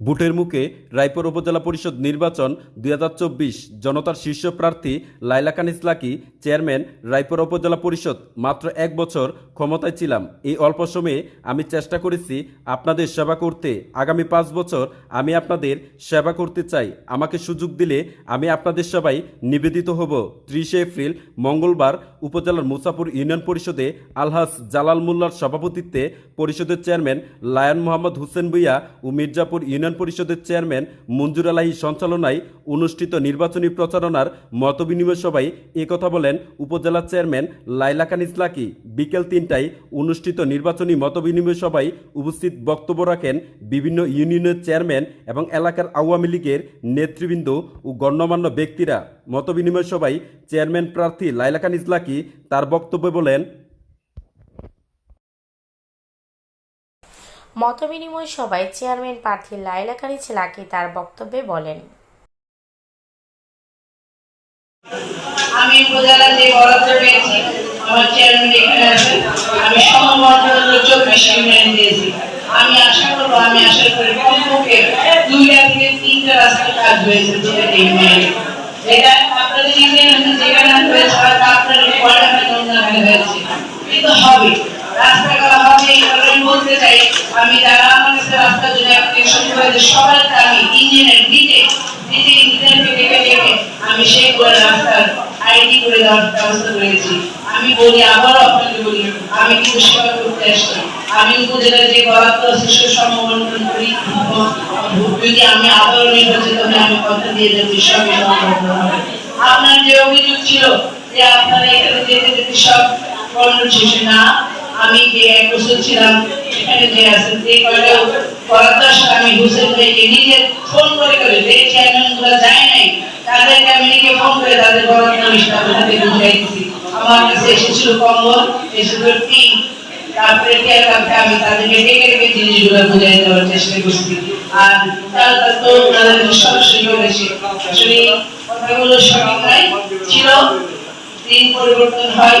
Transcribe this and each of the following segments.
বুটের মুখে রায়পুর উপজেলা পরিষদ নির্বাচন দু হাজার চব্বিশ জনতার শীর্ষ প্রার্থী লাইলা খান ইসলাকি, চেয়ারম্যান রায়পুর উপজেলা পরিষদ, মাত্র এক বছর ক্ষমতায় ছিলাম। এই অল্প সময়ে আমি চেষ্টা করেছি আপনাদের সেবা করতে। আগামী পাঁচ বছর আমি আপনাদের সেবা করতে চাই। আমাকে সুযোগ দিলে আমি আপনাদের সবাই নিবেদিত হব। ত্রিশে এপ্রিল, মঙ্গলবার, উপজেলার মুসাপুর ইউনিয়ন পরিষদে আলহাজ জালাল মোল্লার সভাপতিত্বে পরিষদের চেয়ারম্যান লায়ন মোহাম্মদ হোসেন ভুইয়া ও মির্জাপুর ইউনিয়ন পরিষদের চেয়ারম্যান মঞ্জুর আলাহি সঞ্চালনায় অনুষ্ঠিত নির্বাচনী প্রচারণার মতবিনিময় সভায় একথা বলেন উপজেলা চেয়ারম্যান লাইলা খান ইসলাকি। বিকেল তিনটায় অনুষ্ঠিত নির্বাচনী মতবিনিময় সভায় উপস্থিত বক্তব্য রাখেন বিভিন্ন ইউনিয়নের চেয়ারম্যান এবং এলাকার আওয়ামী লীগের নেতৃবৃন্দ ও গণ্যমান্য ব্যক্তিরা। মতবিনিময় সভায় চেয়ারম্যান প্রার্থী লাইলা খান ইসলাকি তার বক্তব্যে বলেন মতবিনিময় সভায় চেয়ারম্যান প্রার্থী লাইলা ছেলাকি তার বক্তব্যে বলেন। আমি উপজেলা বরাদ্দ পেয়েছি। আমার চেয়ারম্যান এখানে আছেন। আমি চব্বিশ ইউনিয়ন দিয়েছি। আমি আশা করব, আমি আশা করি কমপক্ষে থেকে তিনটা কাজ হয়েছে ইউনিয়নে এটা আপনাদের যেখানে হয়েছে, হয়তো হয়েছে। কিন্তু হবে। আমি বলি, আবারও আপনাকে বলি, আমি কিন্তু সেবা করতে আসছি। আমি উপজেলার যে বরাদ্দ আছে সে সম্বন্ধন করি, যদি আমি আবারও নির্বাচিত হলে আমি কথা দিয়ে দেবো সবই আপনার যে অভিযোগ ছিল যে আপনারা এখানে যেতে যেতে সব শেষে না আমি যে বছর ছিলাম এখানে যে আছেন, যে কয়টা বরাদ্দ আমি হোসেন ভাইকে নিজে ফোন করে করে যে চেয়ারম্যানগুলো যায় নাই, তাদেরকে আমি নিজে ফোন করে তাদের বরাদ্দ লিস্টটা আপনাদের বুঝাই দিচ্ছি আমার কাছে এসেছিল কম্বল, এসেছিল টিম তারপরে টিয়ার কাছে আমি তাদেরকে ডেকে ডেকে জিনিসগুলো বুঝাই দেওয়ার চেষ্টা করছি। আর তারা তো ওনাদের সরাসরি বলেছে আসলে কথাগুলো সঠিক নয়, ছিল, দিন পরিবর্তন হয়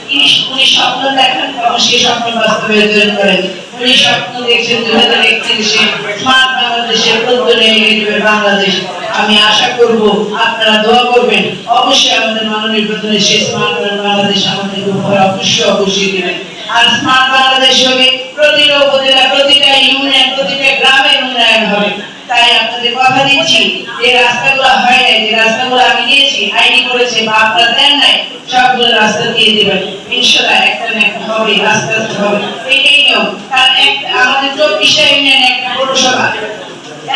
উনি স্বপ্ন দেখেন এবং সেই স্বপ্ন বাস্তবায়িত করেন। উনি স্বপ্ন দেখছেন দু হাজার একত্রিশে। স্মার্ট বাংলাদেশের প্রত্যনে এগিয়ে বাংলাদেশ। আমি আশা করব আপনারা দোয়া করবেন। অবশ্যই আমাদের মাননীয় প্রধান সেই স্মার্ট বাংলাদেশ আমাদের উপর অবশ্যই অবশ্যই দেবেন। আর স্মার্ট বাংলাদেশ হবে প্রতিটা উপজেলা, প্রতিটা ইউনিয়ন, প্রতিটা গ্রামের উন্নয়ন হবে। তাই আপনাদের কথা দিচ্ছি। যে রাস্তাগুলো হয় নাই, যে রাস্তাগুলো আমি দিয়েছি আইডি করেছে বা আপনারা দেন নাই, সবগুলো রাস্তা দিয়ে দেবেন ইনশাল্লাহ একটা না একটা হবে, রাস্তা হবে। এটাই নিয়ম। কারণ এক আমাদের চব্বিশটা ইউনিয়ন একটা পৌরসভা।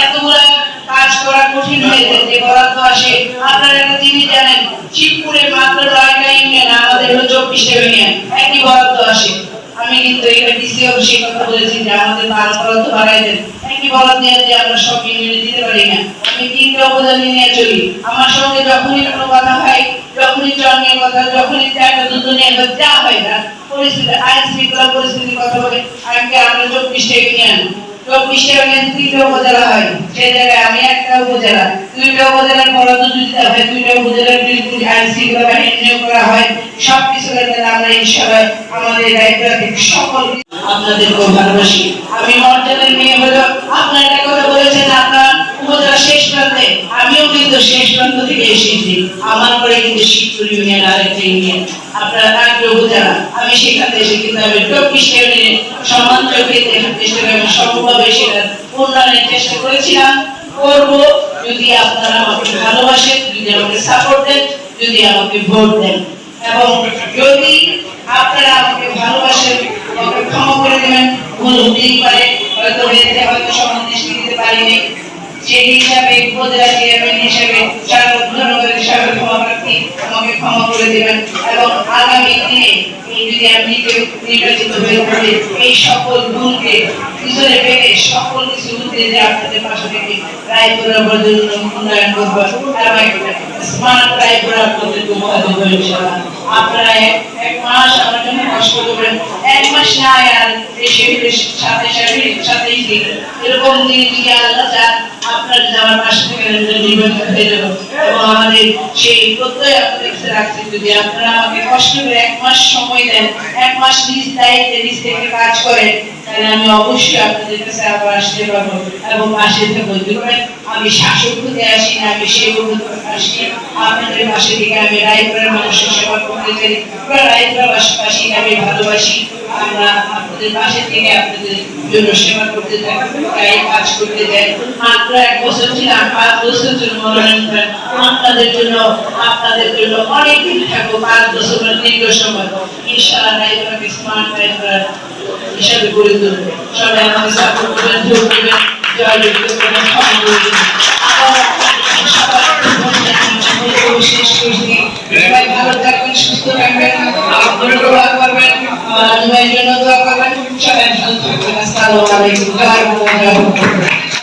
এতগুলা কাজ করা কঠিন হয়ে যায়, যে বরাদ্দ আসে। আপনারা একটা জিনিস জানেন শিবপুরে মাত্র নয়টা ইউনিয়ন, আমাদের হলো চব্বিশটা ইউনিয়ন। একই বরাদ্দ আসে। আমি কিন্তু এটা ডিসি অফিসে কথা বলেছি, যে আমাদের বার বরাদ্দ বাড়াই দেন। একই বরাদ্দ নিয়ে যে আমরা সব ইউনিয়নে দিতে পারি না? আমি তিনটা উপজেলা নিয়ে চলি। আমার সঙ্গে যখনই কোনো কথা হয়, যখনই জন্মের কথা, যখনই একটা দুধ নিয়ে যা হয় না, পরিস্থিতি আইন শৃঙ্খলা পরিস্থিতির কথা বলে আজকে আমরা চব্বিশটা ইউনিয়ন চব্বিশটা ইউনিয়ন তিনটা উপজেলা হয়। সেই জায়গায় আমি একটা উপজেলা, দুইটা উপজেলার বরাদ্দ দুইটা উপজেলার বিরুদ্ধে আইন শৃঙ্খলা বাহিনী নিয়োগ করা হয় সব কিছু আমরা ইনশাআল্লাহ আমাদের দায়িত্ব থেকে সকল আপনাদেরকে ভালোবাসি। আমি মর্যাদার মেয়ে হলো, আপনার একটা কথা বলেছেন, আপনার উপজেলা শেষ প্রান্তে। আমিও কিন্তু শেষ প্রান্ত থেকে এসেছি। আমার পরে কিন্তু শিবপুর ইউনিয়ন আরেকটা ইউনিয়ন। আপনার আগে উপজেলা। আমি সেখান এসে কিন্তু আমি চব্বিশ ইউনিয়নে সমান চোখে দেখার চেষ্টা করি। আমি সম্ভবভাবে সেটা উন্নয়নের চেষ্টা করেছিলাম। করব। যদি আপনারা আমাকে ভালোবাসেন, যদি আমাকে সাপোর্ট দেন, যদি আমাকে ভোট দেন। এবং যদি আপনারা আমাকে ভালোবাসেন, আমাকে ক্ষমা করে দেবেন, ভুল হতেই পারে, হয়তো হয়েছে হয়তো সমান দৃষ্টি দিতে পারিনি। সেই হিসাবে উপজেলা চেয়ারম্যান হিসাবে সারা ধন্যবাদ হিসাবে ক্ষমা প্রার্থী আমাকে ক্ষমা করে দেবেন। এবং আগামী দিনে যদি আমি নির্বাচিত হয়ে পড়ে এই সকল গুণকে পিছনে ফেলে সকল কিছু উদ্দেশ্যে আপনাদের পাশে থেকে রায়পুরা জন্য উন্নয়ন করব। স্মার্ট আপনাদেরকে উপহার দেবো আপনারা এক মাস আমার জন্য কষ্ট করবেন। এক মাস না আর এই শিবিরের সাথে সাথেই ছিলেন এরকম দিন যদি আল্লাহ চান, আপনার আমার পাশে থেকে নির্বাচিত হয়ে যাব এবং আমাদের সেই আমাকে কষ্ট করে এক মাস সময় দেন, এক মাস নিজ দায়িত্বে নিজ থেকে কাজ করেন, তাহলে আমি অবশ্যই আপনাদের কাছে থেকে দেখবেন আমি শাসক হতে আসি না, আমি সেবক হতে আসি আপনাদের পাশে থেকে আমি রায়পুরের মানুষের সেবা করতে চাই। রায়পুরের পাশাপাশি আমি ভালোবাসি। আমরা আপনাদের পাশে থেকে আপনাদের জন্য সেবা করতে চাই কাজ করতে চাই। মাত্র এক বছর ছিলাম পাঁচ বছর জন্য মনোনয়ন করেন। আপনাদের জন্য আপনাদের জন্য অনেক দিন থাকব, পাঁচ বছর দীর্ঘ সময়। ইনশাআল্লাহ রায়পুরকে স্মার্ট রায়পুরা হিসাবে গড়ে তুলবে। সবাই আমাকে সাপোর্ট করবেন যোগ দেবেন জয়যুক্ত করবেন করবেন আমার আজমাইয়ের জন্য দোয়া করবেন সবাই